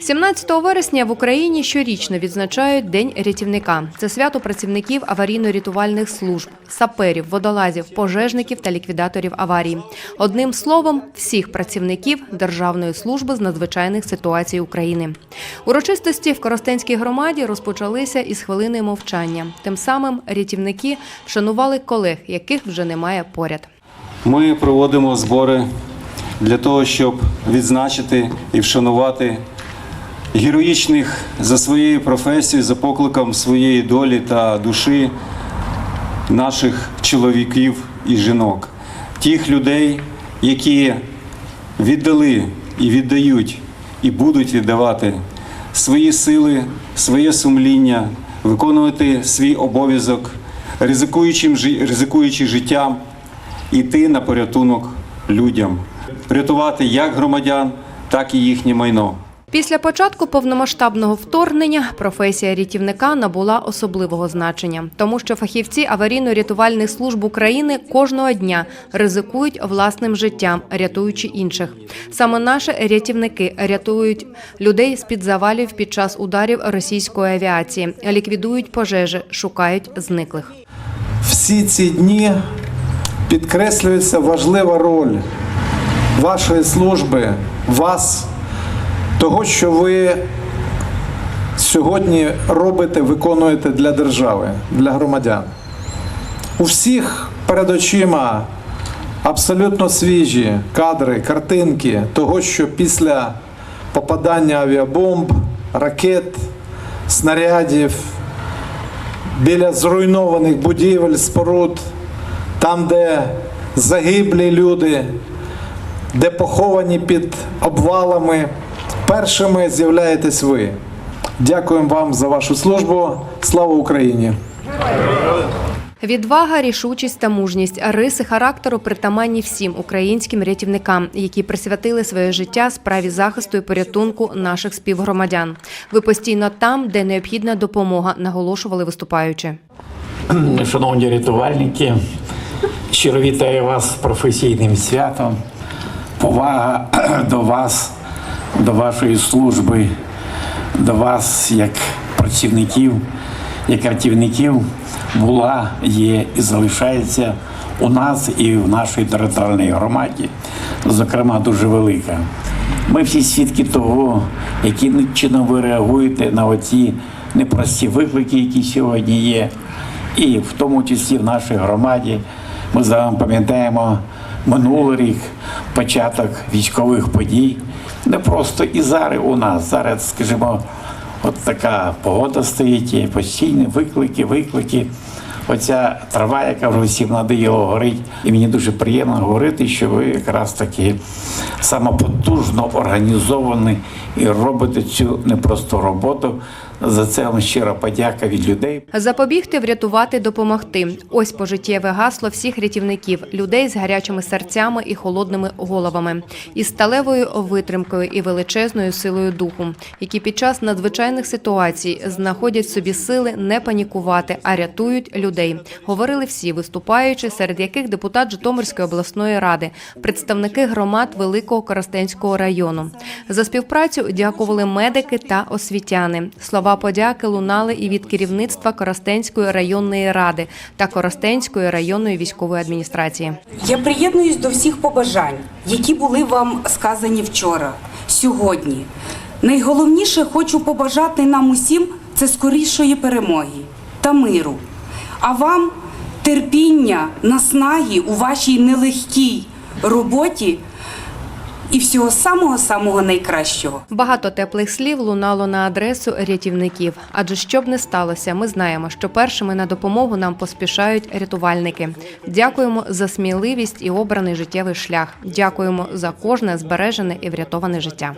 17 вересня в Україні щорічно відзначають День рятівника. Це свято працівників аварійно-рятувальних служб, саперів, водолазів, пожежників та ліквідаторів аварій. Одним словом, всіх працівників Державної служби з надзвичайних ситуацій України. Урочистості в Коростенській громаді розпочалися із хвилини мовчання. Тим самим рятівники вшанували колег, яких вже немає поряд. Ми проводимо збори для того, щоб відзначити і вшанувати героїчних за своєю професією, за покликом своєї долі та душі наших чоловіків і жінок, тих людей, які віддали і віддають, і будуть віддавати свої сили, своє сумління, виконувати свій обов'язок, ризикуючи життям, іти на порятунок людям, рятувати як громадян, так і їхнє майно. Після початку повномасштабного вторгнення професія рятівника набула особливого значення, тому що фахівці аварійно-рятувальних служб України кожного дня ризикують власним життям, рятуючи інших. Саме наші рятівники рятують людей з під завалів під час ударів російської авіації, ліквідують пожежі, шукають зниклих. всі ці дні підкреслюється важлива роль вашої служби, вас, того, що ви сьогодні робите, виконуєте для держави, для громадян. У всіх перед очима абсолютно свіжі кадри, картинки того, що після попадання авіабомб, ракет, снарядів, біля зруйнованих будівель, споруд, там, де загиблі люди, де поховані під обвалами, першими з'являєтесь ви. Дякуємо вам за вашу службу. Слава Україні! Відвага, рішучість та мужність риси характеру притаманні всім українським рятівникам, які присвятили своє життя справі захисту і порятунку наших співгромадян. Ви постійно там, де необхідна допомога, наголошували виступаючи. Шановні рятувальники, щиро вітаю вас з професійним святом. Повага до вас, до вашої служби, до вас як працівників, як рятівників була, є і залишається у нас і в нашій територіальній громаді, зокрема, дуже велика. Ми всі свідки того, яким чином ви реагуєте на оці непрості виклики, які сьогодні є. І в тому числі в нашій громаді ми з вами пам'ятаємо минулий рік, початок військових подій. Не просто і зараз у нас. Зараз, скажімо, от така погода стоїть, є постійні виклики, виклики. Оця трава, яка вже всім надоїло горить. І мені дуже приємно говорити, що ви якраз таки самопотужно організовані і робите цю непросту роботу. За це вам щира подяка від людей. Запобігти, врятувати, допомогти. Ось пожиттєве гасло всіх рятівників, людей з гарячими серцями і холодними головами, із сталевою витримкою і величезною силою духу, які під час надзвичайних ситуацій знаходять собі сили не панікувати, а рятують людей. Говорили всі виступаючи, серед яких депутат Житомирської обласної ради, представники громад Великого Коростенського району. За співпрацю дякували медики та освітяни. Слова подяки лунали і від керівництва Коростенської районної ради та Коростенської районної військової адміністрації. Я приєднуюсь до всіх побажань, які були вам сказані вчора, сьогодні. Найголовніше хочу побажати нам усім це скорішої перемоги та миру. А вам терпіння, наснаги у вашій нелегкій роботі і всього самого самого найкращого. Багато теплих слів лунало на адресу рятівників. Адже що б не сталося, ми знаємо, що першими на допомогу нам поспішають рятувальники. Дякуємо за сміливість і обраний життєвий шлях. Дякуємо за кожне збережене і врятоване життя.